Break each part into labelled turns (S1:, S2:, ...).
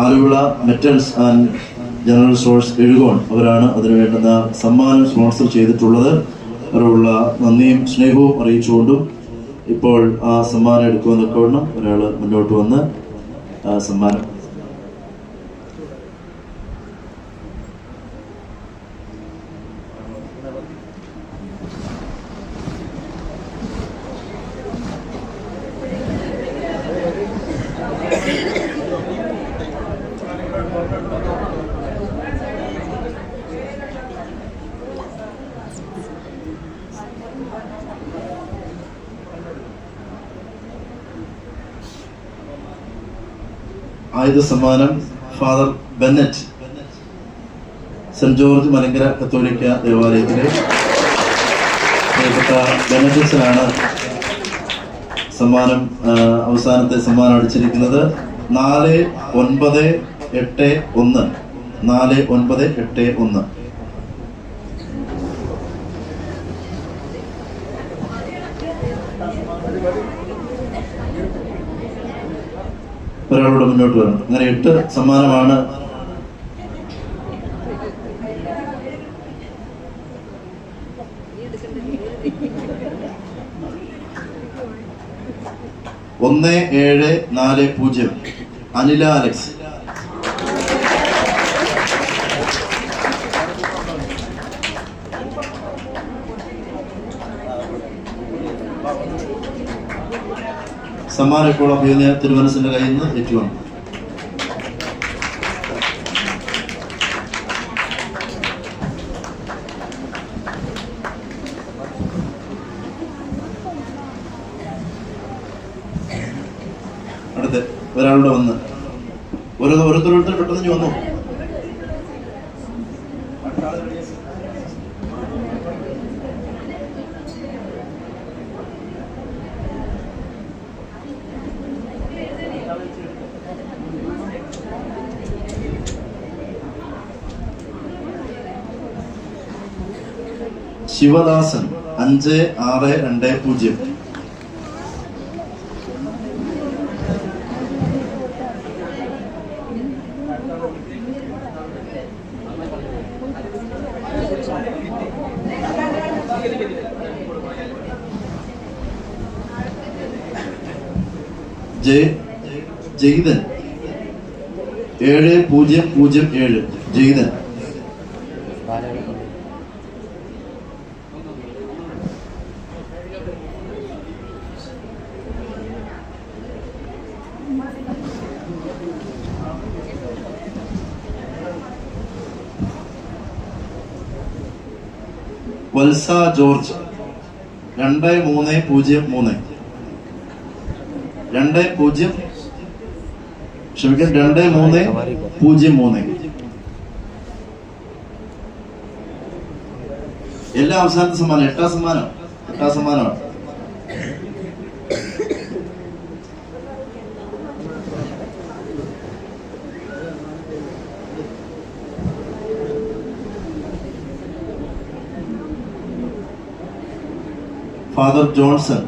S1: Aluvila metals and general stores Ezhukone അവരാണ് അതിന് വേണ്ടുന്ന സമ്മാനം സ്പോൺസർ ചെയ്തിട്ടുള്ളത്. അവരോടുള്ള നന്ദിയും സ്നേഹവും അറിയിച്ചുകൊണ്ടും ഇപ്പോൾ ആ സമ്മാനം എടുക്കുമെന്നൊക്കെ ഒരാൾ മുന്നോട്ട് വന്ന് സമ്മാനം ആയുധ സമ്മാനം father Bennett saint George Malankara കത്തോലിക്ക ദേവാലയത്തിലെ പ്രിയപ്പെട്ട സമ്മാനം അവസാനത്തെ സമ്മാനം അടിച്ചിരിക്കുന്നത്. നാല് ഒൻപത് എട്ട് ഒന്ന്. നാല് ഒൻപത് എട്ട് ഒന്ന്. ഒരാളോട് മുന്നോട്ട് വരണം. അങ്ങനെ എട്ട് സമ്മാനമാണ്. ഒന്ന് ഏഴ് നാല് പൂജ്യം. അനില അലക്സ്. സമ്മാനം ഇപ്പോൾ അഭിനയ തിരുവനസിന്റെ കയ്യിൽ നിന്ന് ഏറ്റുവാണ് അടുത്ത് ഒരാളുടെ വന്ന് ഓരോ ഓരോരുത്തരോരുത്തർ പെട്ടെന്ന് വന്നു ശിവദാസൻ അഞ്ച് ആറ് രണ്ട് പൂജ്യം. ജയ് ജയ്തൻ ഏഴ് പൂജ്യം പൂജ്യം ഏഴ്. ജയ്തൻ വത്സ ജോർജ്. രണ്ട് മൂന്ന് പൂജ്യം മൂന്ന്. രണ്ട് പൂജ്യം. ക്ഷമിക്കണം രണ്ട് മൂന്ന് പൂജ്യം മൂന്ന്. എല്ലാ അവസാനത്തെ സമ്മാനം എട്ടാം സമ്മാനം എട്ടാം സമ്മാനമാണ്. ഫാദർ ജോൺസൺ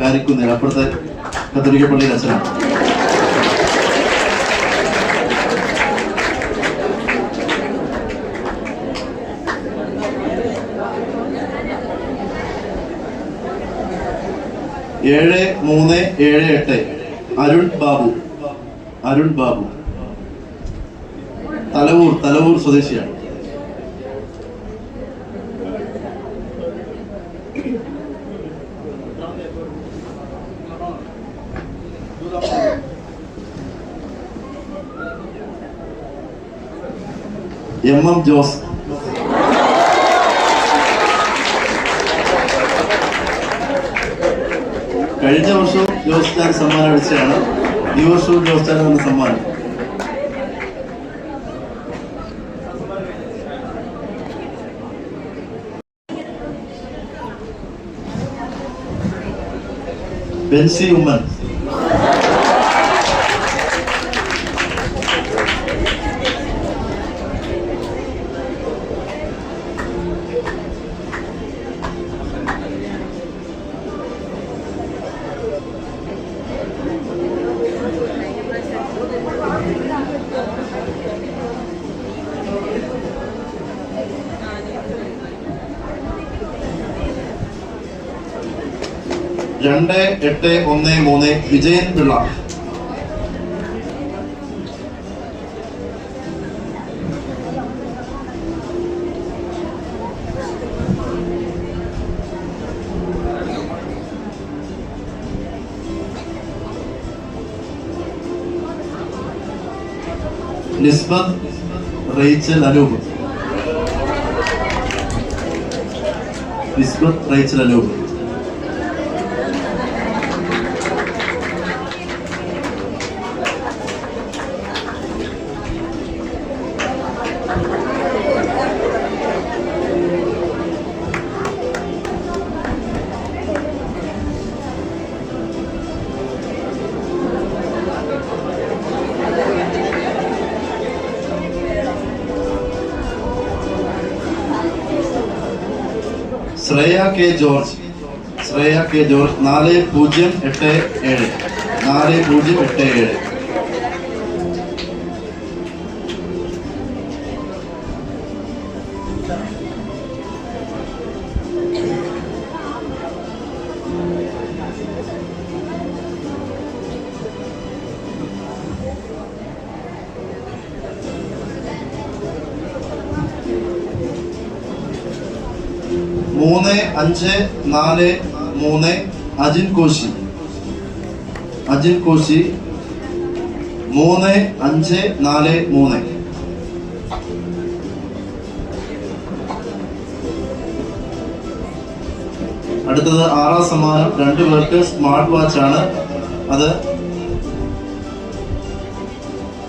S1: കാരിക്കുന്നിൽ അപ്പുറത്തെ കത്തോലിക്ക പള്ളിയിൽ അച്ഛനാണ് ഏഴ് മൂന്ന് ഏഴ് എട്ട്. അരുൺ ബാബു. അരുൺ ബാബു. തലവൂർ തലവൂർ സ്വദേശിയാണ്. എം എം ജോസ് കഴിഞ്ഞ വർഷവും ജോസ് ചാൻ സമ്മാനം അടിച്ചതാണ് ഈ വർഷവും ജോസ് ചാൻ എന്ന സമ്മാനം. ബെൻസി ഉമ്മൻ രണ്ട് എട്ട് ഒന്ന് മൂന്ന് Vijayan Pillai. Nisbath Rachel Anoop. Nisbath Rachel Anoop. Shreya K George Shreya K George നാല് പൂജ്യം എട്ട് ഏഴ്. നാല് പൂജ്യം എട്ട് ഏഴ്. നാല് മൂന്ന് അജിൻ കോശി. അജിൻ കോശി മൂന്ന് അഞ്ച് നാല് മൂന്ന്. അടുത്തത് ആറാം സമ്മാനം. രണ്ടു പേർക്ക് സ്മാർട്ട് വാച്ച് ആണ് അത്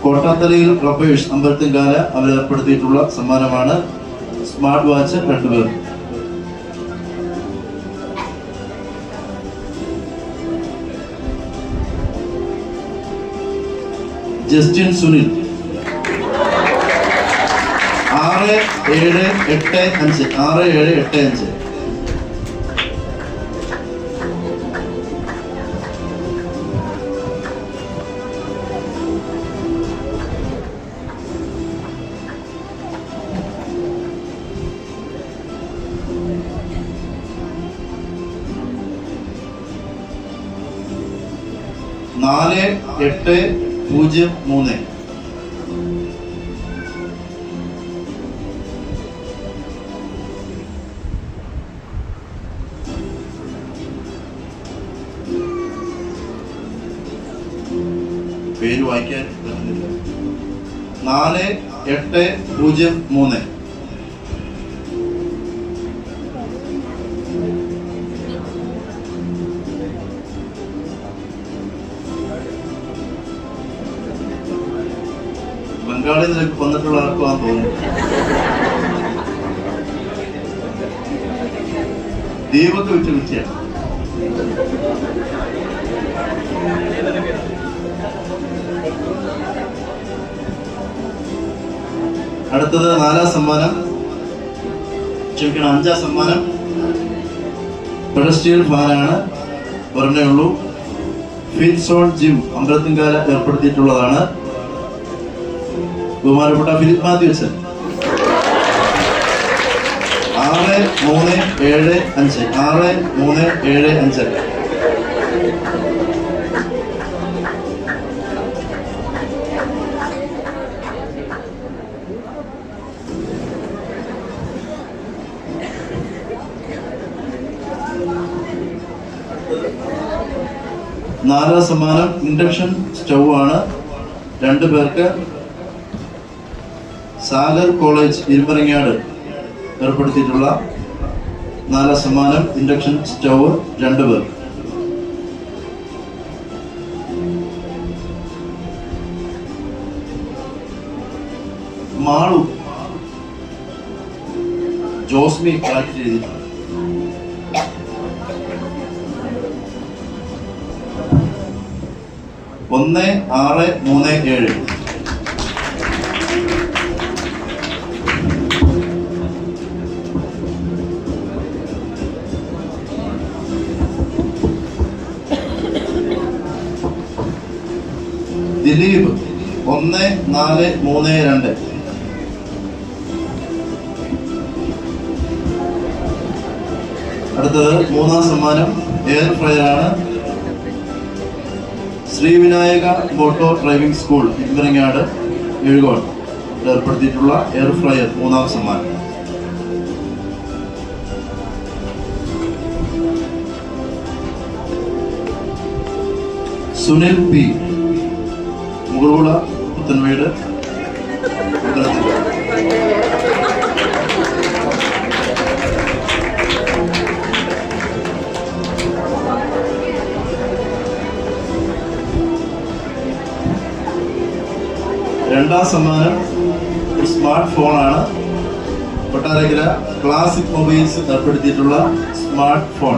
S1: കോട്ടാത്തലയിൽ റബ്ബേഴ്സ് അമ്പലത്തിൻകാല അവർ ഏർപ്പെടുത്തിയിട്ടുള്ള സമ്മാനമാണ്. സ്മാർട്ട് വാച്ച് രണ്ടുപേർ ജസ്റ്റിൻ സുനിൽ. ആറ് ഏഴ് എട്ട് അഞ്ച്. ആറ് ഏഴ് എട്ട് അഞ്ച്. നാല് എട്ട് പൂജ്യം മൂന്ന് പേര് വായിക്കാൻ നാല് എട്ട് പൂജ്യം മൂന്ന്. നിന്നൊക്കെ വന്നിട്ടുള്ള ആർക്കുവാന്ന് തോന്നുന്നു. ദൈവത്തെ വിട്ട് വിളിച്ചാണ് അടുത്തത് നാലാം സമ്മാനം. ക്ഷമിക്കണം അഞ്ചാം സമ്മാനം. പെഡസ്ട്രിയൽ ഫാനാണ്. പറഞ്ഞേ ഉള്ളൂ. ഫിൻസോൺ ജിം അമ്പലത്തിൻകാല ഏർപ്പെടുത്തിയിട്ടുള്ളതാണ്. ബഹുമാനപ്പെട്ട ഫിലിപ്പ് മാത്യു അച്ഛൻ ആറ് മൂന്ന് ഏഴ് അഞ്ച്. ആറ് മൂന്ന് ഏഴ് അഞ്ച്. നാലാം സമ്മാനം ഇൻഡക്ഷൻ സ്റ്റൗ ആണ് രണ്ടു പേർക്ക് സാഗർ കോളേജ് ഇരുമ്പറങ്ങാട് ഏർപ്പെടുത്തിയിട്ടുള്ള നാല സമ്മാനം ഇൻഡക്ഷൻ സ്റ്റവ് രണ്ടു പേർ. മാളു. ജോസ്മി കളക്ട് ചെയ്തിട്ടുണ്ട്. ഒന്ന് ആറ് മൂന്ന് ഏഴ്. ദിലീപ് ഒന്ന് നാല് മൂന്ന് രണ്ട്. അടുത്തത് മൂന്നാം സമ്മാനം എയർ ഫ്രയറാണ് ശ്രീവിനായക ബോട്ടോ ഡ്രൈവിംഗ് സ്കൂൾ ഇമ്പരങ്ങാട് എഴുകോൾ ഏർപ്പെടുത്തിയിട്ടുള്ള എയർ ഫ്രയർ മൂന്നാം സമ്മാനം. സുനിൽ പി. മുകളുകുള പുത്തൻവീട് പത്തനംതിട്ട. രണ്ടാം സമ്മാനം ഒരു സ്മാർട്ട് ഫോണാണ് Kottarakkara classic mobiles ഏർപ്പെടുത്തിയിട്ടുള്ള smart phone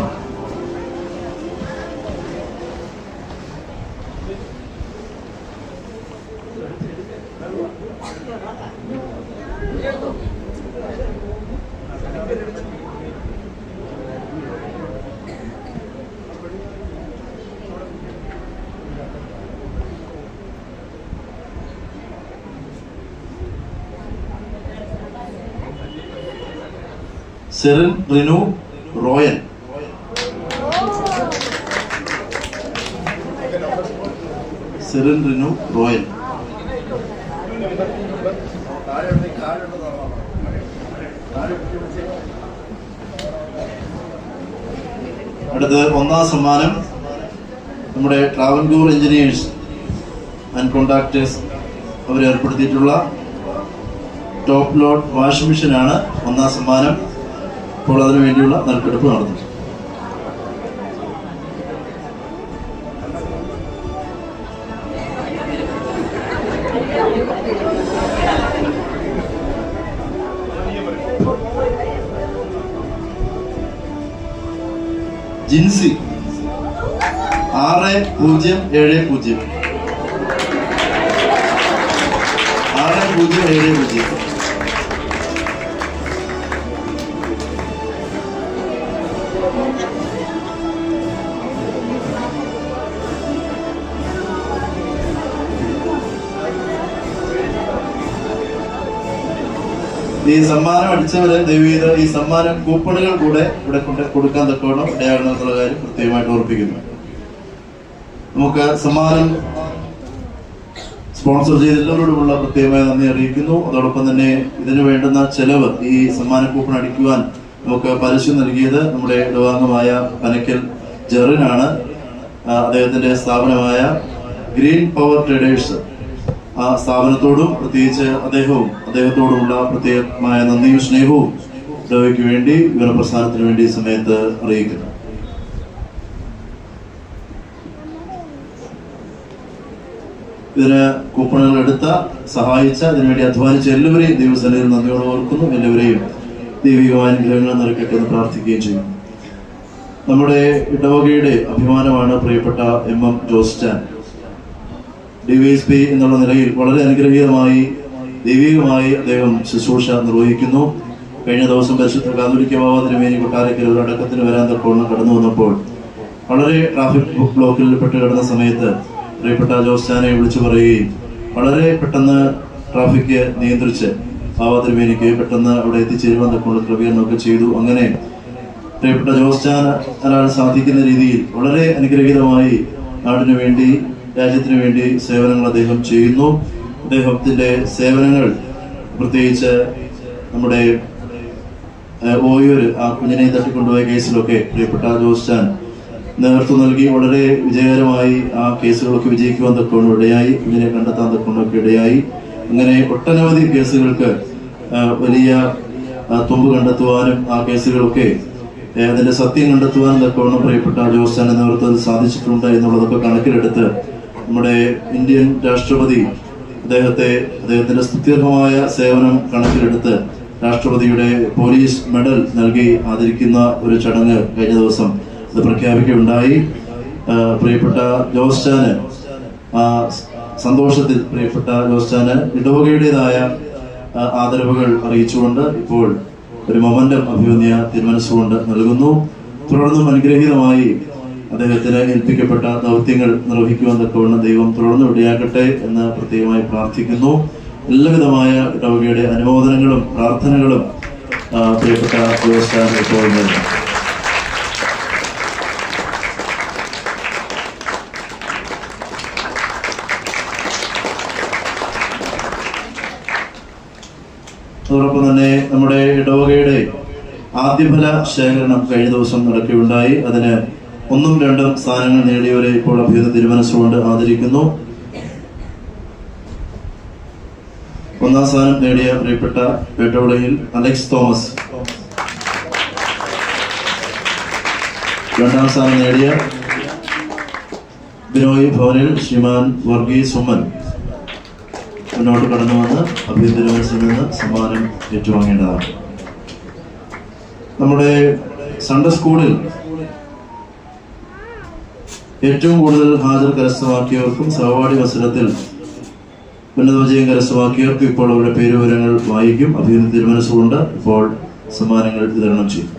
S1: Cyril Renu Royan. Cyril Renu Royan. അടുത്ത് ഒന്നാം സമ്മാനം നമ്മുടെ ട്രാവൻകൂർ എഞ്ചിനീയേഴ്സ് ആൻഡ് കോൺട്രാക്ടേഴ്സ് അവർ ഏർപ്പെടുത്തിയിട്ടുള്ള ടോപ്പ് ലോഡ് വാഷിംഗ് മെഷീനാണ് ഒന്നാം സമ്മാനം. അപ്പോൾ അതിനു വേണ്ടിയുള്ള നറുക്കെടുപ്പ് നടന്നു ജിൻസി. ആറ് പൂജ്യം ഏഴ് പൂജ്യം. ആറ് പൂജ്യം ഏഴ് പൂജ്യം. ഈ സമ്മാനം അടിച്ചവരെ ദൈവീത ഈ സമ്മാനം കൂപ്പണുകൾ കൂടെ ഇവിടെ കൊണ്ട് കൊടുക്കാൻ തക്കവണ്ണം ഇടയാകണമെന്നുള്ള കാര്യം പ്രത്യേകമായിട്ട് ഓർപ്പിക്കുന്നു. നമുക്ക് സമ്മാനം സ്പോൺസർ ചെയ്തിട്ടുള്ളവരോടുമുള്ള പ്രത്യേകമായ നന്ദി അറിയിക്കുന്നു. അതോടൊപ്പം തന്നെ ഇതിന് വേണ്ടുന്ന ചെലവ് ഈ സമ്മാന കൂപ്പൺ അടിക്കുവാൻ നമുക്ക് പരസ്യം നൽകിയത് നമ്മുടെ ഇടവാംഗമായ പനക്കൽ ജെറിനാണ്. അദ്ദേഹത്തിന്റെ സ്ഥാപനമായ ഗ്രീൻ പവർ ട്രേഡേഴ്സ് ആ സ്ഥാപനത്തോടും പ്രത്യേകിച്ച് അദ്ദേഹവും അദ്ദേഹത്തോടുമുള്ള പ്രത്യേകമായ നന്ദിയും സ്നേഹവും ഇടവയ്ക്ക് വേണ്ടി വിവരപ്രസാരത്തിന് വേണ്ടി സമയത്ത് അറിയിക്കുന്നു. ഇതിന് കൂപ്പണുകൾ എടുത്ത സഹായിച്ച ഇതിനുവേണ്ടി അധ്വാനിച്ച എല്ലാവരെയും ദൈവസന്നിധിയിൽ നന്ദിയോട് ഓർക്കുന്നു. എല്ലാവരെയും ദൈവികമായ അനുഗ്രഹങ്ങൾ നിറക്കട്ടെ എന്ന് പ്രാർത്ഥിക്കുകയും ചെയ്യും നമ്മുടെ ഇടവകയുടെ അഭിമാനമാണ് പ്രിയപ്പെട്ട എം എം ജോസ്റ്റാൻ ഡിവൈഎസ്പി എന്നുള്ള നിലയിൽ വളരെ അനുഗ്രഹീതമായി ദൈവികമായി അദ്ദേഹം ശുശ്രൂഷ നിർവഹിക്കുന്നു. കഴിഞ്ഞ ദിവസം പരിശുദ്ധ കാതുലിക്ക ബാബ തിരുമേനി കൊട്ടാരക്കൽ ഒരു അടക്കത്തിന് വരാൻ തക്കോണം കടന്നു വന്നപ്പോൾ വളരെ ട്രാഫിക് ബ്ലോക്കിൽ പെട്ട് കിടന്ന സമയത്ത് പ്രിയപ്പെട്ട ജോസ്റ്റാനെ വിളിച്ചു പറയുകയും വളരെ പെട്ടെന്ന് ട്രാഫിക് നിയന്ത്രിച്ച് ബാബ തിരുമേനിക്ക് പെട്ടെന്ന് അവിടെ എത്തിച്ചേരുവാൻ തക്കോണം ക്രമീകരണമൊക്കെ ചെയ്തു. അങ്ങനെ പ്രിയപ്പെട്ട ജോസ്റ്റാൻ സാധിക്കുന്ന രീതിയിൽ വളരെ അനുഗ്രഹീതമായി നാടിനു വേണ്ടി രാജ്യത്തിന് വേണ്ടി സേവനങ്ങൾ അദ്ദേഹം ചെയ്യുന്നു. അദ്ദേഹത്തിന്റെ സേവനങ്ങൾ പ്രത്യേകിച്ച് നമ്മുടെ ഓയൂര് ആ കുഞ്ഞിനെ തട്ടിക്കൊണ്ടുപോയ കേസിലൊക്കെ പ്രിയപ്പെട്ട ജോസ് ചാൻ നേതൃത്വം നൽകി. വളരെ വിജയകരമായി ആ കേസുകളൊക്കെ വിജയിക്കുവാൻ തക്കൊണ്ട് ഇടയായി. കുഞ്ഞിനെ കണ്ടെത്താൻ തക്കൊണ്ടൊക്കെ ഇടയായി. അങ്ങനെ ഒട്ടനവധി കേസുകൾക്ക് വലിയ തുമ്പ് കണ്ടെത്തുവാനും ആ കേസുകളൊക്കെ അതിന്റെ സത്യം കണ്ടെത്തുവാനും തക്കവണ്ണം പ്രിയപ്പെട്ട ജോസ് ചാൻ നേതൃത്വത്തിൽ സാധിച്ചിട്ടുണ്ട് എന്നുള്ളതൊക്കെ കണക്കിലെടുത്ത് നമ്മുടെ ഇന്ത്യൻ രാഷ്ട്രപതി അദ്ദേഹത്തെ അദ്ദേഹത്തിന്റെ സ്തുത്യർഹമായ സേവനം കണക്കിലെടുത്ത് രാഷ്ട്രപതിയുടെ പോലീസ് മെഡൽ നൽകി ആദരിക്കുന്ന ഒരു ചടങ്ങ് കഴിഞ്ഞ ദിവസം അത് പ്രഖ്യാപിക്കുകയുണ്ടായി. പ്രിയപ്പെട്ട ജോസ്റ്റാന് സന്തോഷത്തിൽ പ്രിയപ്പെട്ട ജോസ്റ്റാന് ഇടവകയുടേതായ ആദരവുകൾ അറിയിച്ചുകൊണ്ട് ഇപ്പോൾ ഒരു മൊമന്റം അഭിമന്യ തിരുമനസ്സുകൊണ്ട് നൽകുന്നു. തുടർന്നും അനുഗ്രഹീതമായി അദ്ദേഹത്തിന് ഏൽപ്പിക്കപ്പെട്ട ദൗത്യങ്ങൾ നിർവഹിക്കുവാൻ തക്കവണ്ണം ദൈവം തുടർന്ന് ഇടയാകട്ടെ എന്ന് പ്രത്യേകമായി പ്രാർത്ഥിക്കുന്നു. എല്ലാവിധമായ ഇടവകയുടെ അനുമോദനങ്ങളും പ്രാർത്ഥനകളും പ്രിയപ്പെട്ട ദേവസ്ഥാനം ഇപ്പോൾ നൽകാം അതോടൊപ്പം തന്നെ നമ്മുടെ ഇടവകയുടെ ആദ്യഫല ശേഖരണം കഴിഞ്ഞ ദിവസം നടക്കുകയുണ്ടായി. അതിന് ഒന്നും രണ്ടും സ്ഥാനങ്ങൾ നേടിയവരെ ഇപ്പോൾ അഭ്യുന്ന തിരുമനസ്സുകൊണ്ട് ആദരിക്കുന്നു. ഒന്നാം സ്ഥാനം നേടിയ പ്രിയപ്പെട്ട പേട്ടവിളയിൽ അലക്സ് തോമസ്. രണ്ടാം സ്ഥാനം നേടിയ ബിനോയ് ഭവനിൽ ശ്രീമാൻ വർഗീസ് ഉമ്മൻ മുന്നോട്ട് കടന്നു വന്ന് അഭ്യന്തരവനസിൽ നിന്ന് സമ്മാനം ഏറ്റുവാങ്ങേണ്ടതാണ്. നമ്മുടെ സൺഡേ സ്കൂളിൽ ഏറ്റവും കൂടുതൽ ഹാജർ കരസ്ഥമാക്കിയവർക്കും സഹപാഠി മത്സരത്തിൽ ഉന്നത വിജയം കരസ്ഥമാക്കിയവർക്കും ഇപ്പോൾ അവരുടെ പേര് വിവരങ്ങൾ വായിക്കും. അഭിനന്ദ തീരുമാനിച്ചുകൊണ്ട് ഇപ്പോൾ സമ്മാനങ്ങൾ വിതരണം ചെയ്യും.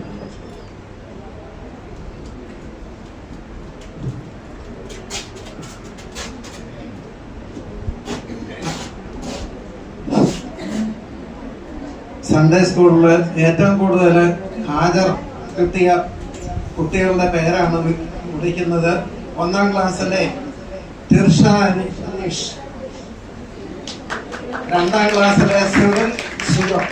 S2: സൺഡേ സ്കൂളിൽ ഏറ്റവും കൂടുതൽ ഹാജർ കിട്ടിയ കുട്ടികളുടെ പേരാണ് വിളിക്കുന്നത്. ഒന്നാം ക്ലാസ്സിലെ തിർഷ അനീഷ്. രണ്ടാം ക്ലാസ്സിലെ സിറിൽ സുഗം.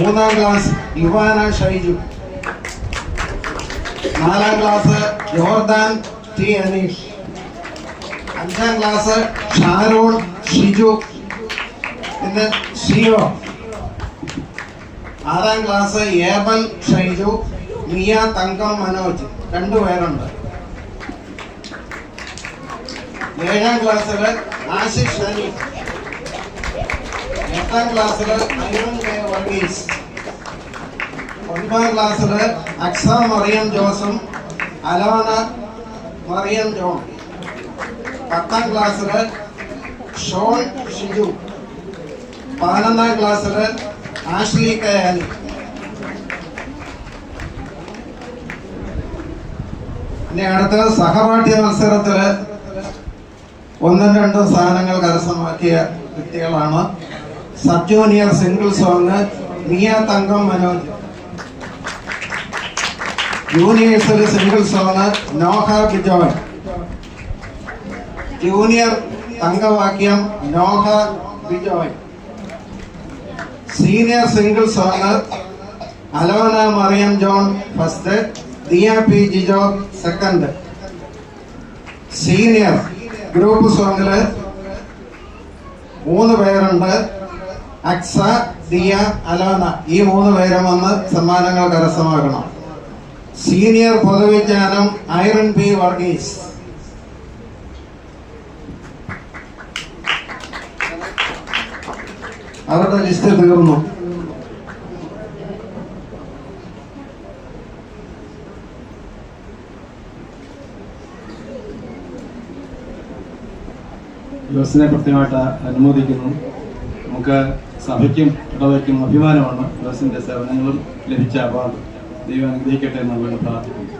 S2: മൂന്നാം ക്ലാസ് യുവാന ഷൈജു. നാലാം ക്ലാസ് ജോർദാൻ ടി അനീഷ്. അഞ്ചാം ക്ലാസ് ഷാരോൺ ഷിജു. പിന്നെ ഷിയോ ആറാം ക്ലാസ് ഏബൽ ഷൈജു. മിയ തങ്കം മനോജ്. രണ്ടുപേരുണ്ട് ഏഴാം ക്ലാസ്സിൽ ആശിഷ് അനി എട്ടാം ക്ലാസ്സിൽ അരുൺ കെ വർഗീസ്. ഒൻപതാം ക്ലാസ്സിൽ അക്സ മറിയം ജോസും അലോന മറിയം ജോൺ. പത്താം ക്ലാസ്സിൽ ഷോൺ ഷിജു. പതിനൊന്നാം ക്ലാസ്സിൽ ആഷ്ലി കയാനി ഇനി അടുത്ത സഹപാഠ്യ മത്സരത്തിൽ ഒന്നും രണ്ടും സ്ഥാനങ്ങൾ കരസ്ഥമാക്കിയ വ്യക്തികളാണ്. Sub junior single song Miya Thankam Manoj. ജൂനിയേഴ്സിൽ single song Noah Bijoy. Junior തങ്കവാക്യം Noah Bijoy. Senior single song Alona Mariyam John first Diya P Jijo second senior group സോങ്ങിൽ മൂന്ന് പേരുണ്ട്. അക്സ ദിയ അലോന. ഈ മൂന്ന് പേരും വന്ന് സമ്മാനങ്ങൾ കരസ്ഥമാക്കണം. സീനിയർ പൊതുവിജ്ഞാനം ഐറൺ പി വർഗീസ് അവരുടെ ലിസ്റ്റ് തീർന്നു.
S3: യോസിനെ കൃത്യമായിട്ട് അനുമോദിക്കുന്നു. നമുക്ക് സഭയ്ക്കും ഇടവയ്ക്കും അഭിമാനമാണ് ജോസിന്റെ സേവനങ്ങളും ലഭിച്ച അവാർഡ്. ദൈവം അനുഗ്രഹിക്കട്ടെ എന്നുള്ളത് പ്രാർത്ഥിക്കുന്നു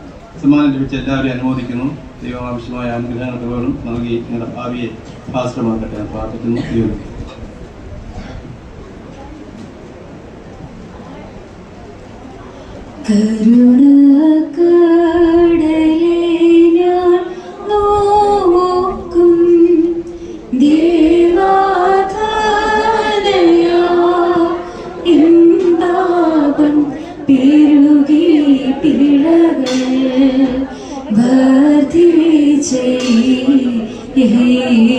S3: സമ്മാനം ലഭിച്ച എല്ലാവരെയും അനുമോദിക്കുന്നു. ദൈവം ആവശ്യമായ അനുഗ്രഹങ്ങളും നൽകി നിങ്ങളുടെ ഭാവിയെ ഭാസ്കരമാക്കട്ടെ എന്ന് പ്രാർത്ഥിക്കുന്നു. ദൈവം
S4: കരുണക്കടലേ rir.